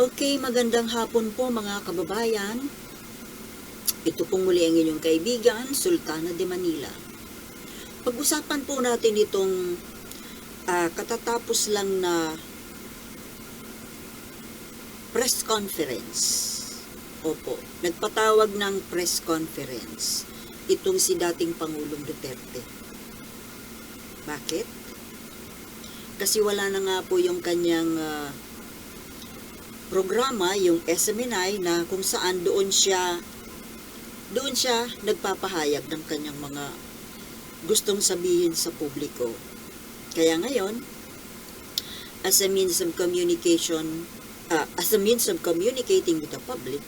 Okay, magandang hapon po mga kababayan. Ito pong muli ang inyong kaibigan, Sultana de Manila. Pag-usapan po natin itong ah, katatapos lang na press conference. Opo, nagpatawag ng press conference itong si dating Pangulong Duterte. Bakit? Kasi wala na nga po yung kanyang ah, programa, yung SMNI na kung saan doon siya doon siya nagpapahayag ng kanyang mga gustong sabihin sa publiko. Kaya ngayon, as a means of communication, ah, as a means of communicating with the public,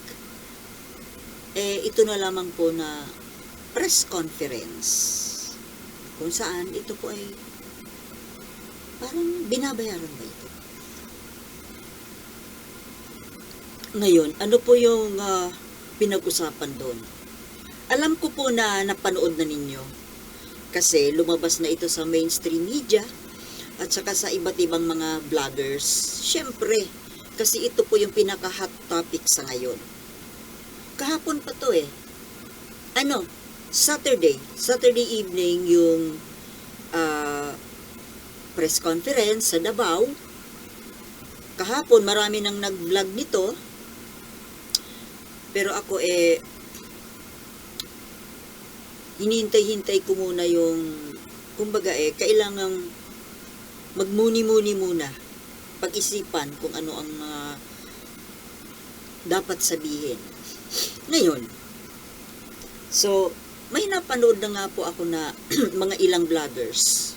eh, ito na lamang po na press conference. Kung saan ito po ay parang binabayaran ba ito? Ngayon, ano po yung ah, pinag-usapan doon? Alam ko po na napanood na ninyo kasi lumabas na ito sa mainstream media at saka sa iba't ibang mga vloggers. Siyempre, kasi ito po yung pinaka-hot topic sa ngayon. Kahapon pa to eh. Ano? Saturday. Saturday evening yung ah, press conference sa Davao. Kahapon marami nang nag-vlog nito. Pero ako eh hinihintay-hintay ko muna yung kumbaga eh kailangang magmuni-muni muna pag-isipan kung ano ang mga dapat sabihin. Ngayon, so may napanood na nga po ako na mga ilang vloggers.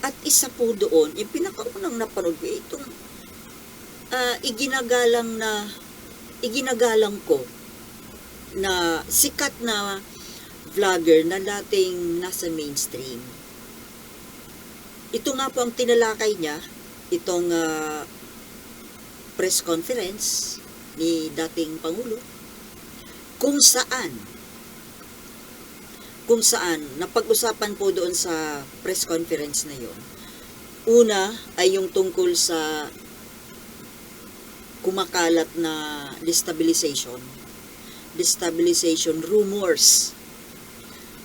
At isa po doon, yung pinakaunang napanood ko, itong ah, iginagalang na iginagalang ko na sikat na vlogger na dating nasa mainstream. Ito nga po ang tinalakay niya, itong ah, press conference ni dating Pangulo, kung saan, kung saan, napag-usapan po doon sa press conference na yon. Una ay yung tungkol sa kumakalat na destabilization. Destabilization rumors.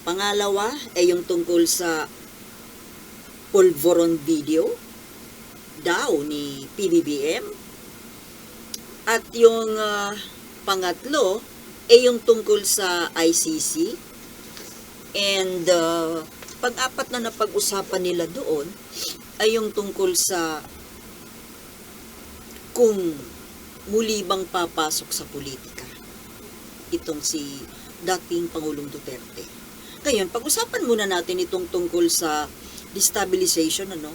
Pangalawa ay yung tungkol sa pulveron video daw ni PBBM. At yung ah, pangatlo ay yung tungkol sa ICC. And ah, pang-apat na napag-usapan nila doon ay yung tungkol sa kung muli bang papasok sa politika itong si dating Pangulong Duterte. Ngayon, pag-usapan muna natin itong tungkol sa destabilization, ano?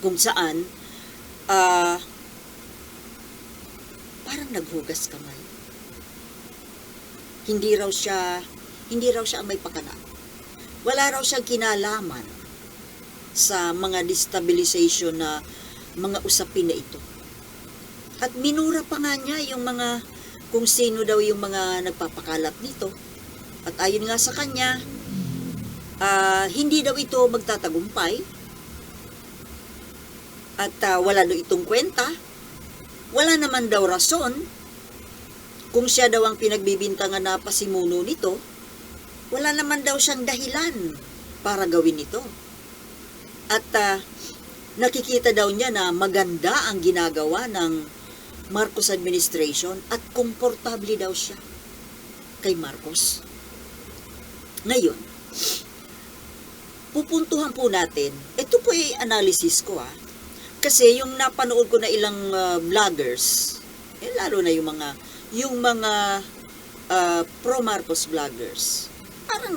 Kung saan, ah, parang naghugas kamay. Hindi raw siya, hindi raw siya may pakana. Wala raw siyang kinalaman sa mga destabilization na mga usapin na ito. At minura pa nga niya yung mga kung sino daw yung mga nagpapakalat nito. At ayon nga sa kanya, ah, hindi daw ito magtatagumpay. At ah, wala daw itong kwenta. Wala naman daw rason. Kung siya daw ang pinagbibintangan na pasimuno nito, wala naman daw siyang dahilan para gawin ito. At ah, nakikita daw niya na maganda ang ginagawa ng Marcos administration at komportable daw siya kay Marcos. Ngayon, pupuntuhan po natin, ito po ay analysis ko ah, kasi yung napanood ko na ilang ah, vloggers, eh, lalo na yung mga yung mga ah, pro Marcos vloggers, parang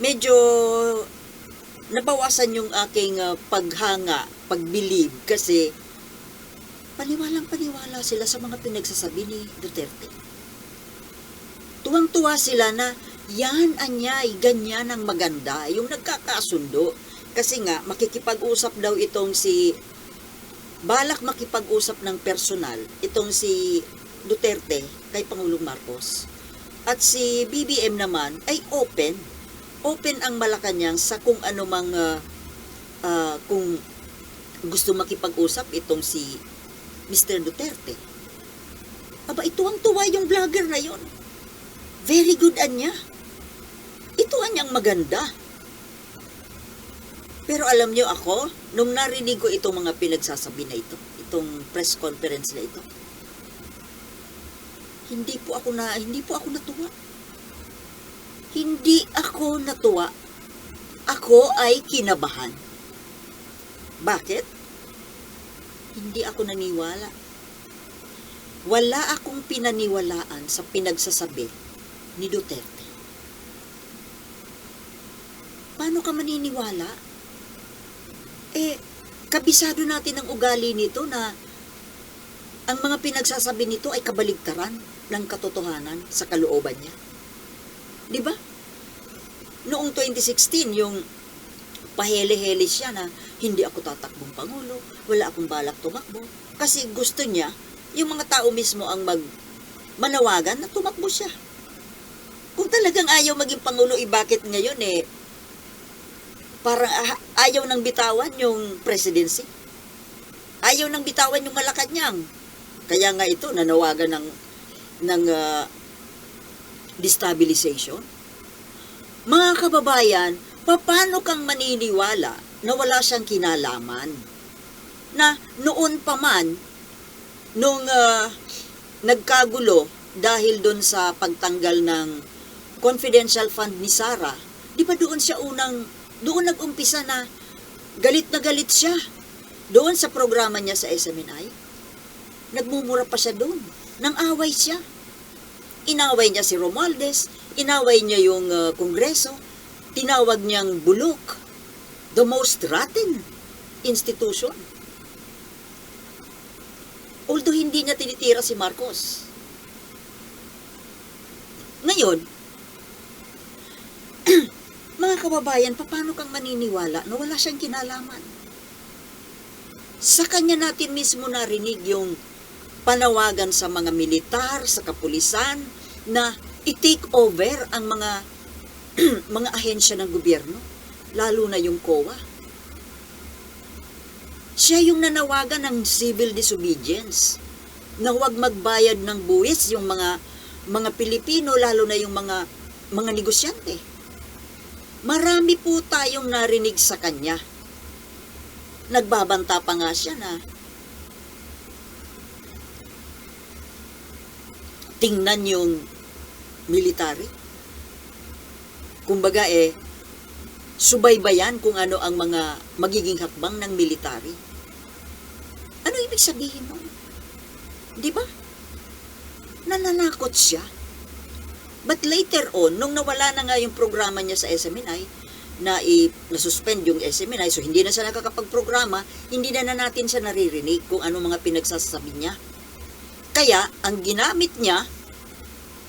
medyo nabawasan yung aking ah, paghanga, pagbilib kasi paniwalang paniwala sila sa mga pinagsasabi ni Duterte. Tuwang-tuwa sila na yan anyay, ganyan ang maganda, yung nagkakasundo. Kasi nga, makikipag-usap daw itong si, balak makipag-usap ng personal, itong si Duterte kay Pangulong Marcos. At si BBM naman ay open. Open ang Malacanang sa kung anumang, ah, ah, kung gusto makipag-usap itong si Mr. Duterte. Aba, ito ang tuwa yung vlogger na yon. Very good anya. Ito anyang maganda. Pero alam nyo ako, nung narinig ko itong mga pinagsasabi na ito, itong press conference na ito, hindi po ako na hindi po ako natuwa. Hindi ako natuwa. Ako ay kinabahan. Bakit? Hindi ako naniwala. Wala akong pinaniwalaan sa pinagsasabi ni Duterte. Paano ka maniniwala? Eh, kabisado natin ang ugali nito na ang mga pinagsasabi nito ay kabaligtaran ng katotohanan sa kalooban niya. Di ba? Noong 2016, yung pahele-hele siya na hindi ako tatakbong pangulo, wala akong balak tumakbo. Kasi gusto niya, yung mga tao mismo ang mag manawagan na tumakbo siya. Kung talagang ayaw maging pangulo, eh bakit ngayon eh, parang ah- ayaw nang bitawan yung presidency. Ayaw nang bitawan yung Malacanang. Kaya nga ito, nanawagan ng, ng ah, destabilization. Mga kababayan, paano kang maniniwala na wala siyang kinalaman? Na noon pa man, nung ah, nagkagulo dahil doon sa pagtanggal ng confidential fund ni Sara, di ba doon siya unang, doon nag-umpisa na galit na galit siya doon sa programa niya sa SMNI. Nagmumura pa siya doon. Nang away siya. Inaway niya si Romualdez, inaway niya yung uh, kongreso, tinawag niyang bulok. The most rotten institution. Although hindi niya tinitira si Marcos. Ngayon, mga kababayan, paano kang maniniwala na wala siyang kinalaman? Sa kanya natin mismo narinig yung panawagan sa mga militar, sa kapulisan, na i-take over ang mga mga ahensya ng gobyerno, lalo na yung COA. Siya yung nanawagan ng civil disobedience na huwag magbayad ng buwis yung mga mga Pilipino, lalo na yung mga mga negosyante. Marami po tayong narinig sa kanya. Nagbabanta pa nga siya na tingnan yung military. Kumbaga eh, subaybayan kung ano ang mga magiging hakbang ng military. Ano ibig sabihin nun? Di ba? Nananakot siya. But later on, nung nawala na nga yung programa niya sa SMNI, na i na-suspend yung SMNI, so hindi na siya nakakapag-programa, hindi na, na natin siya naririnig kung ano mga pinagsasabi niya. Kaya, ang ginamit niya,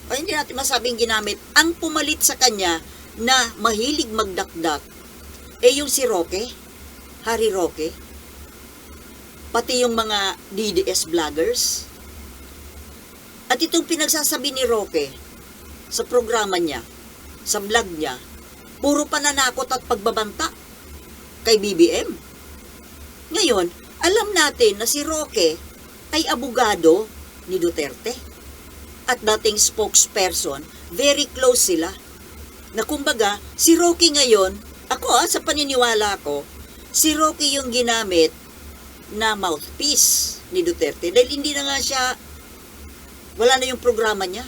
o hindi natin masabing ginamit, ang pumalit sa kanya na mahilig magdakdak, eh yung si Roque, Harry Roque, pati yung mga DDS vloggers. At itong pinagsasabi ni Roque sa programa niya, sa vlog niya, puro pananakot at pagbabanta kay BBM. Ngayon, alam natin na si Roque ay abogado ni Duterte at dating spokesperson, very close sila. Na kumbaga, si Rocky ngayon, ako ah, sa paniniwala ko, si Rocky yung ginamit na mouthpiece ni Duterte. Dahil hindi na nga siya, wala na yung programa niya.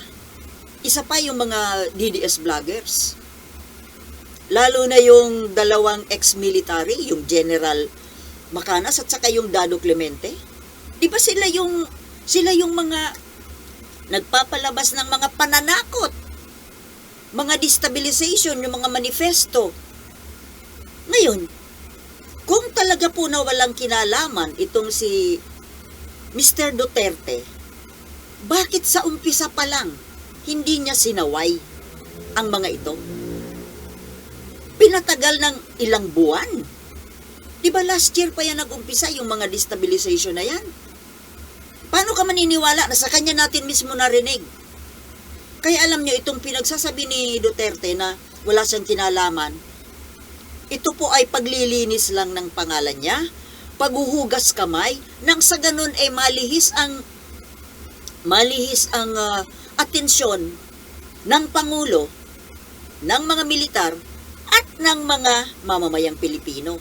Isa pa yung mga DDS vloggers. Lalo na yung dalawang ex-military, yung General Macanas at saka yung Dado Clemente. Di ba sila yung sila yung mga nagpapalabas ng mga pananakot, mga destabilization, yung mga manifesto. Ngayon, kung talaga po na walang kinalaman itong si Mr. Duterte, bakit sa umpisa pa lang hindi niya sinaway ang mga ito? Pinatagal ng ilang buwan. Di ba last year pa yan nag-umpisa yung mga destabilization na yan? Paano ka maniniwala na sa kanya natin mismo narinig? Kaya alam nyo, itong pinagsasabi ni Duterte na wala siyang kinalaman, ito po ay paglilinis lang ng pangalan niya paghuhugas kamay nang sa ganun ay malihis ang malihis ang ah, atensyon ng Pangulo, ng mga militar, at ng mga mamamayang Pilipino.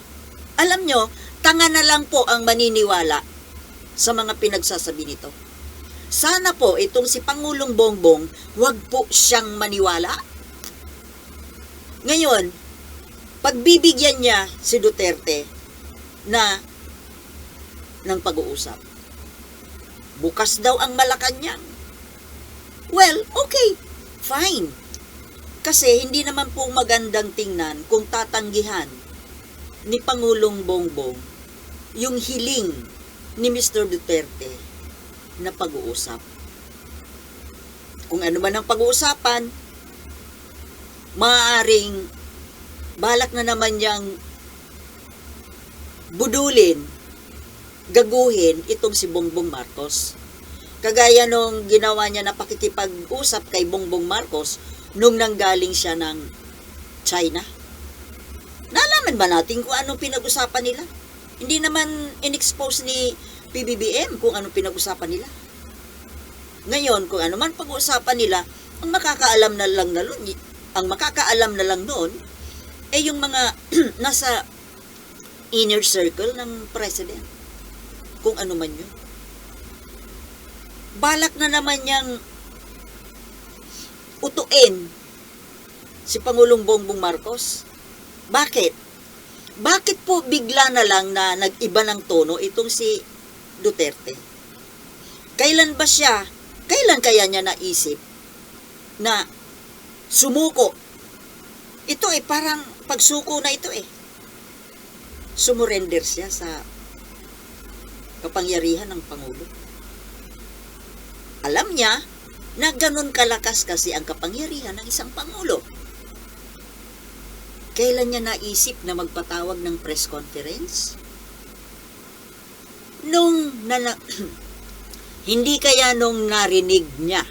Alam nyo, tanga na lang po ang maniniwala sa mga pinagsasabi nito. Sana po itong si Pangulong Bongbong, wag po siyang maniwala. Ngayon, pagbibigyan niya si Duterte na ng pag-uusap. Bukas daw ang Malacanang. Well, okay. Fine. Kasi hindi naman po magandang tingnan kung tatanggihan ni Pangulong Bongbong yung hiling ni Mr. Duterte na pag-uusap. Kung ano man ang pag-uusapan, maaaring balak na naman niyang budulin, gaguhin itong si Bongbong Marcos. Kagaya nung ginawa niya na pakikipag-usap kay Bongbong Marcos nung nanggaling siya ng China. Nalaman ba natin kung anong pinag-usapan nila? Hindi naman in-expose ni PBBM kung anong pinag-usapan nila. Ngayon, kung ano man pag-uusapan nila, ang makakaalam na lang na nun, ang makakaalam na lang noon, ay yung mga nasa inner circle ng president. Kung ano man yun. Balak na naman niyang utuin si Pangulong Bongbong Marcos. Bakit? Bakit po bigla na lang na nag-iba ng tono itong si Duterte? Kailan ba siya, kailan kaya niya naisip na sumuko? Ito eh, parang pagsuko na ito eh. Sumurrender siya sa kapangyarihan ng Pangulo. Alam niya na ganun kalakas kasi ang kapangyarihan ng isang Pangulo. Kailan niya naisip na magpatawag ng press conference? Nung nana, hindi kaya nung narinig niya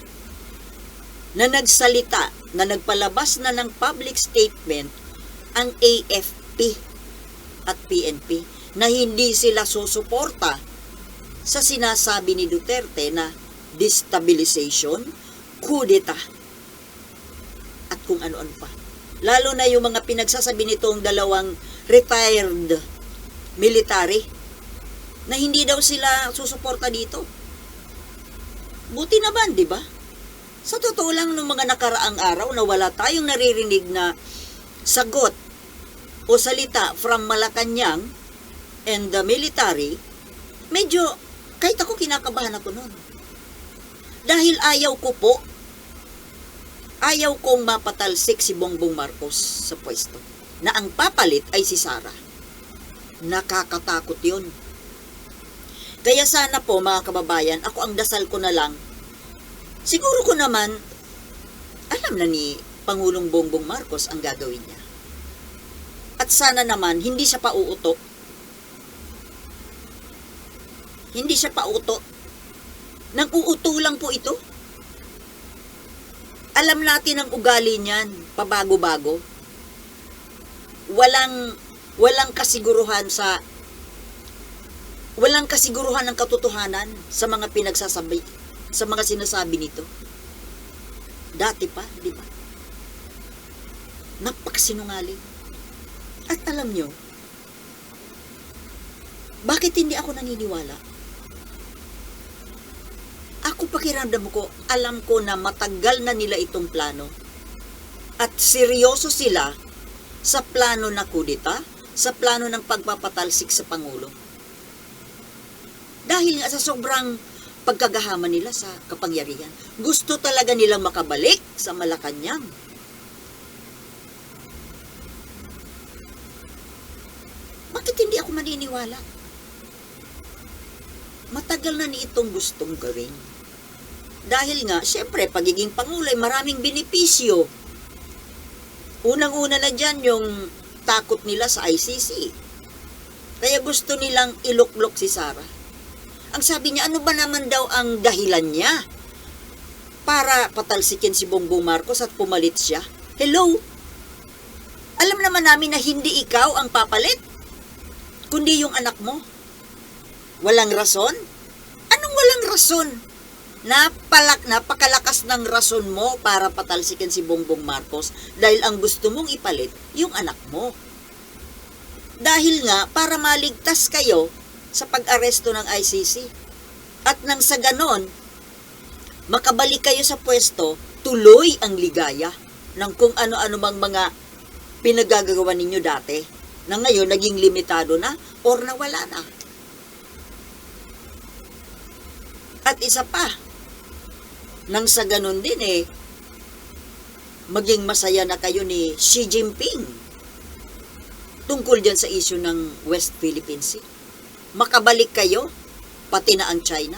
na nagsalita, na nagpalabas na ng public statement ang AFP at PNP na hindi sila susuporta sa sinasabi ni Duterte na destabilization, kudeta, at kung ano-ano pa. Lalo na yung mga pinagsasabi nitong dalawang retired military na hindi daw sila susuporta dito. Buti naman, di ba? Sa totoo lang, nung mga nakaraang araw na wala tayong naririnig na sagot o salita from Malacanang and the military, medyo, kahit ako kinakabahan ako noon. Dahil ayaw ko po, ayaw kong mapatalsik si Bongbong Marcos sa pwesto. Na ang papalit ay si Sara. Nakakatakot yun. Kaya sana po mga kababayan, ako ang dasal ko na lang. Siguro ko naman, alam na ni Pangulong Bongbong Marcos ang gagawin niya. At sana naman, hindi siya pauuto. Hindi siya pauto. Nang uuto lang po ito. Alam natin ang ugali niyan, pabago-bago. Walang, walang kasiguruhan sa walang kasiguruhan ng katotohanan sa mga pinagsasabi, sa mga sinasabi nito. Dati pa, di ba? Napakasinungaling. At alam nyo, bakit hindi ako naniniwala? Ako pakiramdam ko, alam ko na matagal na nila itong plano. At seryoso sila sa plano na kudita, sa plano ng pagpapatalsik sa Pangulo. Dahil nga sa sobrang pagkagahaman nila sa kapangyarihan, gusto talaga nilang makabalik sa Malacanang. Bakit hindi ako maniniwala? Matagal na ni itong gustong gawin. Dahil nga, syempre, pagiging Pangulo ay maraming benepisyo. Unang-una na dyan yung takot nila sa ICC. Kaya gusto nilang iluklok si Sara. Ang sabi niya, ano ba naman daw ang dahilan niya para patalsikin si Bongbong Marcos at pumalit siya? Hello? Alam naman namin na hindi ikaw ang papalit, kundi yung anak mo. Walang rason? Anong walang rason? Napalak, napakalakas ng rason mo para patalsikin si Bongbong Marcos dahil ang gusto mong ipalit yung anak mo. Dahil nga para maligtas kayo sa pag-aresto ng ICC. At nang sa ganon, makabalik kayo sa pwesto, tuloy ang ligaya ng kung ano-ano mang mga pinagagagawa ninyo dati na ngayon naging limitado na or nawala na. At isa pa, nang sa ganun din eh, maging masaya na kayo ni Xi Jinping tungkol dyan sa issue ng West Philippine Sea. Makabalik kayo, pati na ang China,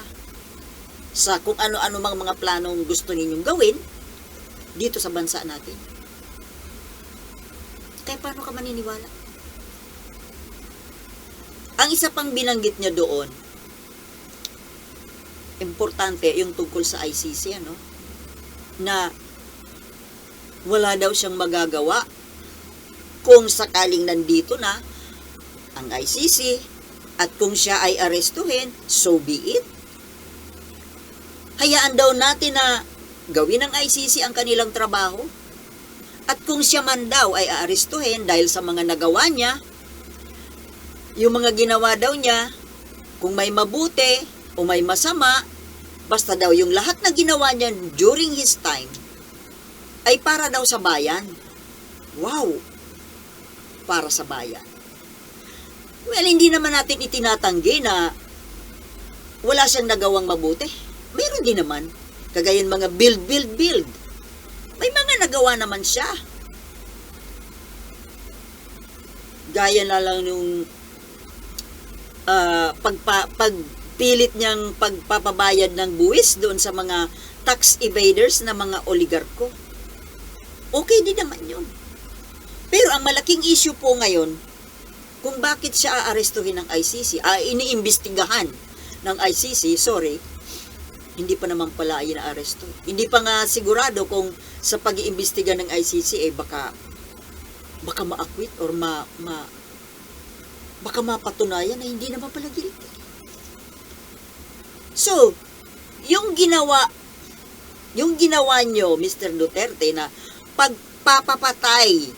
sa kung ano-ano mang mga planong gusto ninyong gawin dito sa bansa natin. Kaya paano ka maniniwala? Ang isa pang binanggit niya doon, importante yung tungkol sa ICC, ano? Na wala daw siyang magagawa kung sakaling nandito na ang ICC at kung siya ay arestuhin, so be it. Hayaan daw natin na gawin ng ICC ang kanilang trabaho. At kung siya man daw ay aarestuhin dahil sa mga nagawa niya, yung mga ginawa daw niya, kung may mabuti o may masama, basta daw yung lahat na ginawa niya during his time, ay para daw sa bayan. Wow! Para sa bayan. Well, hindi naman natin itinatanggi na wala siyang nagawang mabuti. Meron din naman. Kagaya mga build, build, build. May mga nagawa naman siya. Gaya na lang yung ah, pagpa, pagpilit niyang pagpapabayad ng buwis doon sa mga tax evaders na mga oligarko. Okay din naman yun. Pero ang malaking issue po ngayon, kung bakit siya aarestuhin ng ICC, ah, iniimbestigahan ng ICC, sorry, hindi pa naman pala inaaresto. Hindi pa nga sigurado kung sa pag-iimbestiga ng ICC eh baka baka ma-acquit or ma, ma baka mapatunayan na hindi naman pala guilty. So, yung ginawa yung ginawa nyo, Mr. Duterte, na pagpapapatay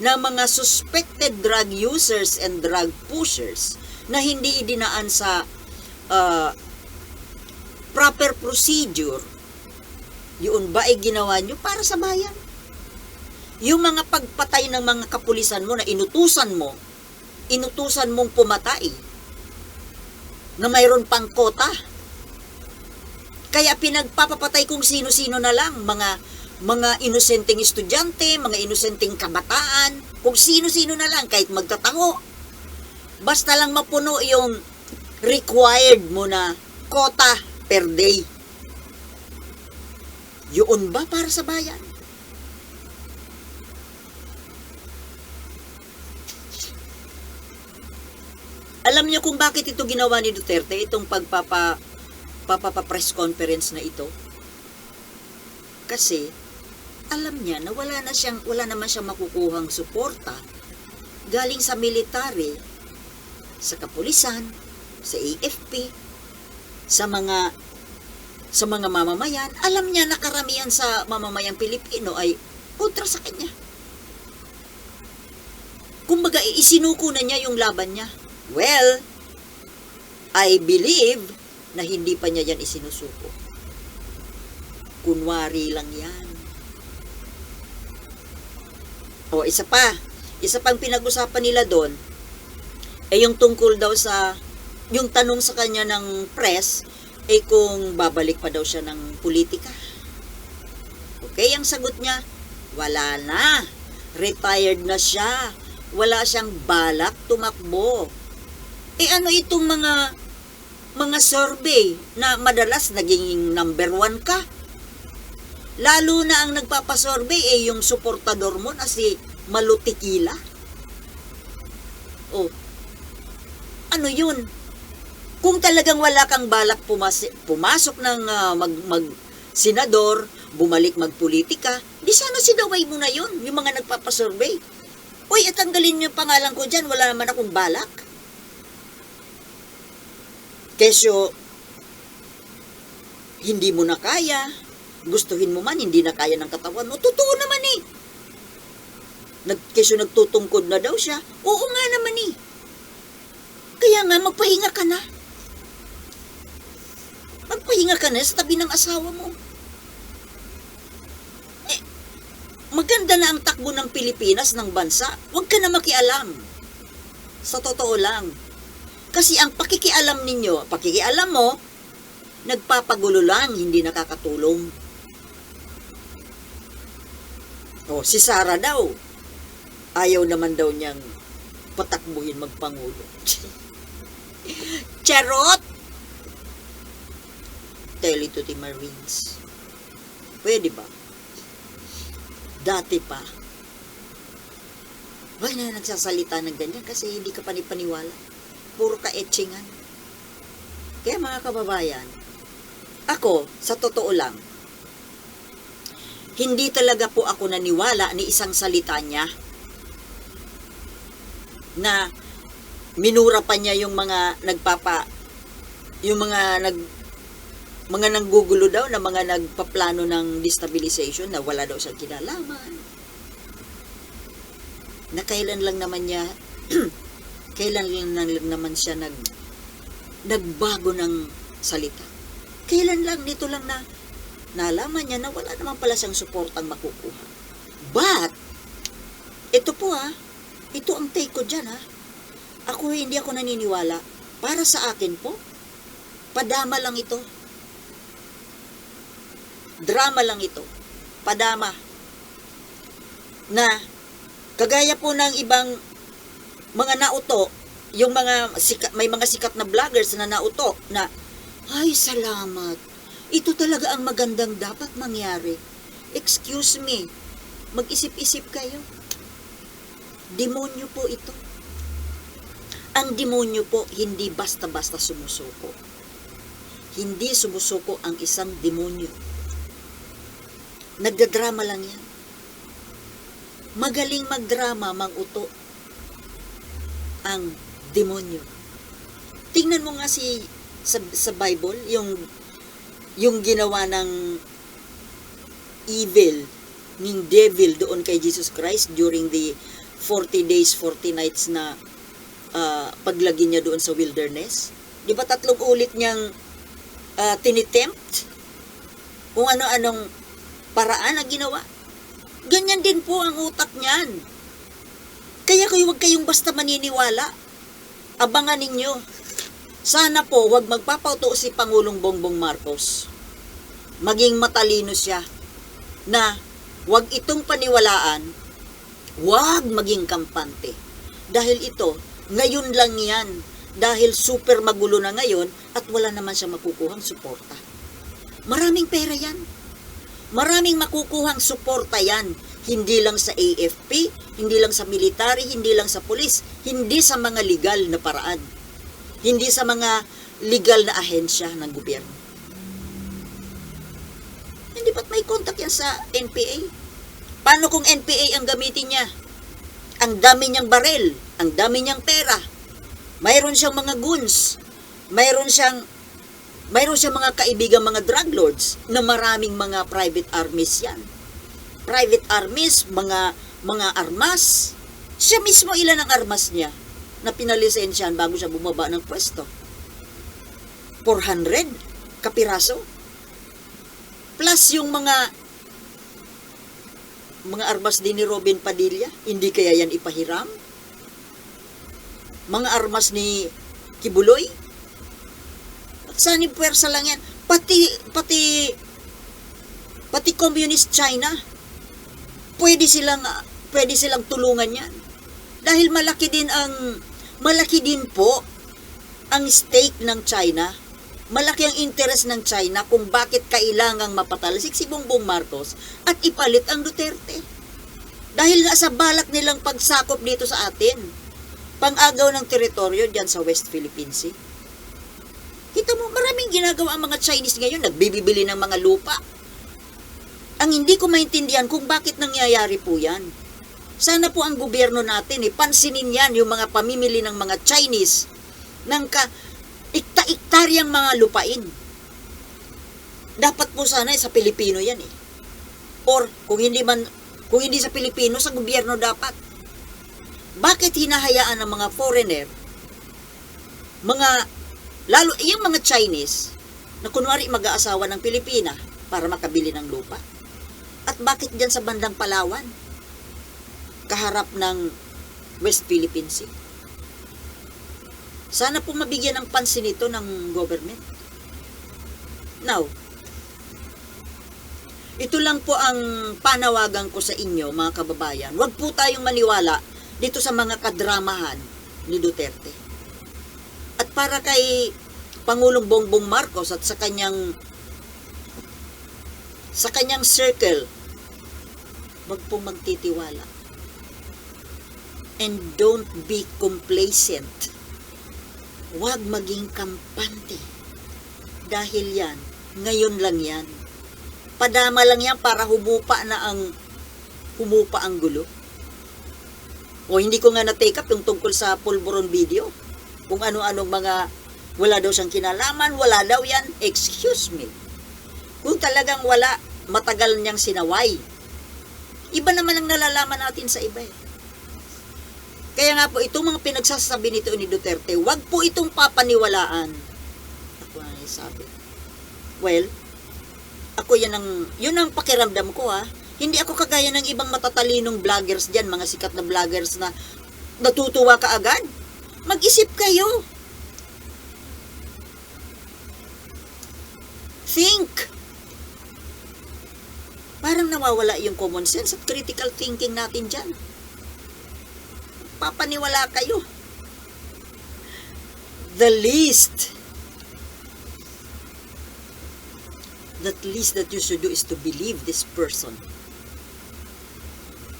ng mga suspected drug users and drug pushers na hindi idinaan sa uh, proper procedure, yun ba ay ginawa nyo para sa bayan? Yung mga pagpatay ng mga kapulisan mo na inutusan mo, inutusan mong pumatay, na mayroon pang kota. Kaya pinagpapapatay kung sino-sino na lang, mga mga inosenteng estudyante, mga inosenteng kabataan, kung sino-sino na lang, kahit magtataho. Basta lang mapuno yung required mo na kota per day. Yun ba para sa bayan? Alam niyo kung bakit ito ginawa ni Duterte, itong pagpapa papapa press conference na ito? Kasi alam niya na wala na siyang wala naman siyang makukuhang suporta galing sa military, sa kapulisan, sa AFP, sa mga sa mga mamamayan, alam niya na karamihan sa mamamayang Pilipino ay kontra sa kanya. Kumbaga, isinuko na niya yung laban niya. Well, I believe na hindi pa niya yan isinusuko. Kunwari lang yan. O, isa pa. Isa pang pinag-usapan nila doon, ay yung tungkol daw sa, yung tanong sa kanya ng press, ay kung babalik pa daw siya ng politika. Okay, ang sagot niya, wala na. Retired na siya. Wala siyang balak tumakbo. Eh ano itong mga mga survey na madalas naging number one ka? Lalo na ang nagpapasurvey eh yung suportador mo na si Malutikila. Oh, ano yun? Kung talagang wala kang balak pumas- pumasok ng ah, mag, mag senador, bumalik magpolitika, di sana sinaway mo na yun, yung mga nagpapasurvey. Uy, at tanggalin yung pangalan ko dyan, wala naman akong balak. Kesyo, hindi mo na kaya, gustuhin mo man, hindi na kaya ng katawan mo. Totoo naman eh. Nag, kesyo nagtutungkod na daw siya. Oo nga naman eh. Kaya nga, magpahinga ka na. Magpahinga ka na sa tabi ng asawa mo. Eh, maganda na ang takbo ng Pilipinas ng bansa. Huwag ka na makialam. Sa totoo lang. Kasi ang pakikialam ninyo, pakikialam mo, nagpapagulo lang, hindi nakakatulong. O, si Sara daw, ayaw naman daw niyang patakbuhin magpangulo. Charot! Tell it to the Marines. Pwede ba? Dati pa. Why na nagsasalita ng ganyan kasi hindi ka panipaniwala. Puro ka etchingan. Kaya mga kababayan, ako, sa totoo lang, hindi talaga po ako naniwala ni isang salita niya na minura pa niya yung mga nagpapa yung mga nag mga nanggugulo daw na mga nagpaplano ng destabilization na wala daw siyang kinalaman. Na kailan lang naman niya kailan lang, lang naman siya nag nagbago ng salita. Kailan lang nito lang na nalaman niya na wala naman pala siyang suportang makukuha. But, ito po ha, ito ang take ko dyan ha. Ako hindi ako naniniwala. Para sa akin po, padama lang ito. Drama lang ito. Padama. Na, kagaya po ng ibang mga nauto, yung mga may mga sikat na vloggers na nauto na, ay salamat, ito talaga ang magandang dapat mangyari. Excuse me, mag-isip-isip kayo. Demonyo po ito. Ang demonyo po hindi basta-basta sumusuko. Hindi sumusuko ang isang demonyo. Nagdadrama lang yan. Magaling magdrama, mang-uto ang demonyo. Tingnan mo nga si sa, sa Bible, yung yung ginawa ng evil ng devil doon kay Jesus Christ during the 40 days, 40 nights na uh, paglagi niya doon sa wilderness. Di ba tatlong ulit niyang uh, tinitempt? Kung ano-anong paraan na ginawa. Ganyan din po ang utak niyan. Kaya kayo huwag kayong basta maniniwala. Abangan ninyo. Sana po huwag magpapauto si Pangulong Bongbong Marcos. Maging matalino siya na huwag itong paniwalaan, huwag maging kampante. Dahil ito, ngayon lang yan. Dahil super magulo na ngayon at wala naman siya makukuhang suporta. Maraming pera yan. Maraming makukuhang suporta yan. Hindi lang sa AFP, hindi lang sa military, hindi lang sa pulis, hindi sa mga legal na paraan. Hindi sa mga legal na ahensya ng gobyerno. Hindi ba't may contact yan sa NPA? Paano kung NPA ang gamitin niya? Ang dami niyang barel, ang dami niyang pera. Mayroon siyang mga goons. Mayroon siyang mayroon siyang mga kaibigan mga drug lords na maraming mga private armies yan. Private armies, mga mga armas. Siya mismo ilan ang armas niya na pinalisensyahan bago siya bumaba ng pwesto. 400 kapiraso. Plus yung mga mga armas din ni Robin Padilla, hindi kaya yan ipahiram? Mga armas ni Kibuloy? At saan yung pwersa lang yan? Pati, pati, pati communist China, pwede silang, pwede silang tulungan yan. Dahil malaki din ang, malaki din po ang stake ng China malaki ang interest ng China kung bakit kailangang mapatalisik si Bongbong Marcos at ipalit ang Duterte. Dahil nga sa balak nilang pagsakop dito sa atin, pang-agaw ng teritoryo dyan sa West Philippine Sea. Kita mo, maraming ginagawa ang mga Chinese ngayon, nagbibili ng mga lupa. Ang hindi ko maintindihan kung bakit nangyayari po yan. Sana po ang gobyerno natin, eh, pansinin yan yung mga pamimili ng mga Chinese ng ikta-iktaryang mga lupain. Dapat po sana sa Pilipino yan eh. Or kung hindi man kung hindi sa Pilipino sa gobyerno dapat. Bakit hinahayaan ng mga foreigner mga lalo yung mga Chinese na kunwari mag-aasawa ng Pilipina para makabili ng lupa? At bakit diyan sa bandang Palawan? Kaharap ng West Philippine Sea. Sana po mabigyan ng pansin ito ng government. Now, ito lang po ang panawagan ko sa inyo, mga kababayan. Huwag po tayong maniwala dito sa mga kadramahan ni Duterte. At para kay Pangulong Bongbong Marcos at sa kanyang sa kanyang circle, wag po magtitiwala. And don't be complacent. Huwag maging kampante. Dahil yan, ngayon lang yan. Padama lang yan para humupa na ang humupa ang gulo. O hindi ko nga na-take up yung tungkol sa pulburon video. Kung ano-anong mga wala daw siyang kinalaman, wala daw yan. Excuse me. Kung talagang wala, matagal niyang sinaway. Iba naman ang nalalaman natin sa iba eh. Kaya nga po, itong mga pinagsasabi nito ni Duterte, wag po itong papaniwalaan. Ako na sabi. Well, ako yan ang, yun ang pakiramdam ko ha. Hindi ako kagaya ng ibang matatalinong vloggers dyan, mga sikat na vloggers na natutuwa ka agad. Mag-isip kayo. Think. Parang nawawala yung common sense at critical thinking natin dyan. Papaniwala kayo. The least that least that you should do is to believe this person.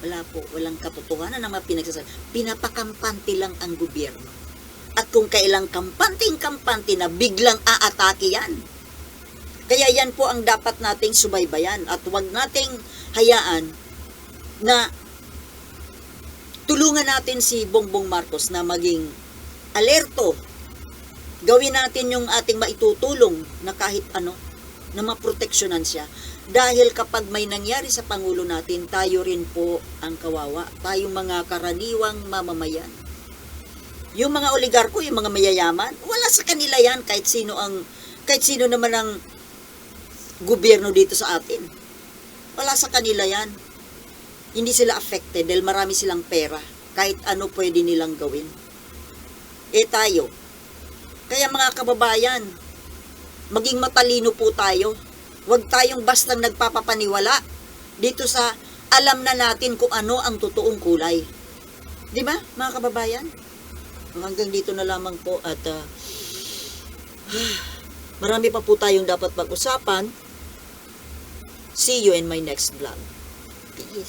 Wala po, walang katotohanan na mga pinagsasabi. Pinapakampante lang ang gobyerno. At kung kailang kampanting-kampante na biglang aatake yan. Kaya yan po ang dapat nating subaybayan at huwag nating hayaan na tulungan natin si Bongbong Marcos na maging alerto. Gawin natin yung ating maitutulong na kahit ano, na maproteksyonan siya. Dahil kapag may nangyari sa Pangulo natin, tayo rin po ang kawawa. Tayong mga karaniwang mamamayan. Yung mga oligarko, yung mga mayayaman, wala sa kanila yan kahit sino ang kahit sino naman ang gobyerno dito sa atin. Wala sa kanila yan. Hindi sila affected dahil marami silang pera. Kahit ano pwede nilang gawin. Eh tayo. Kaya mga kababayan, maging matalino po tayo. Huwag tayong basta nagpapapaniwala dito sa alam na natin kung ano ang totoong kulay. Di ba, mga kababayan? Hanggang dito na lamang po at ah, marami pa po tayong dapat pag-usapan. See you in my next vlog. Peace.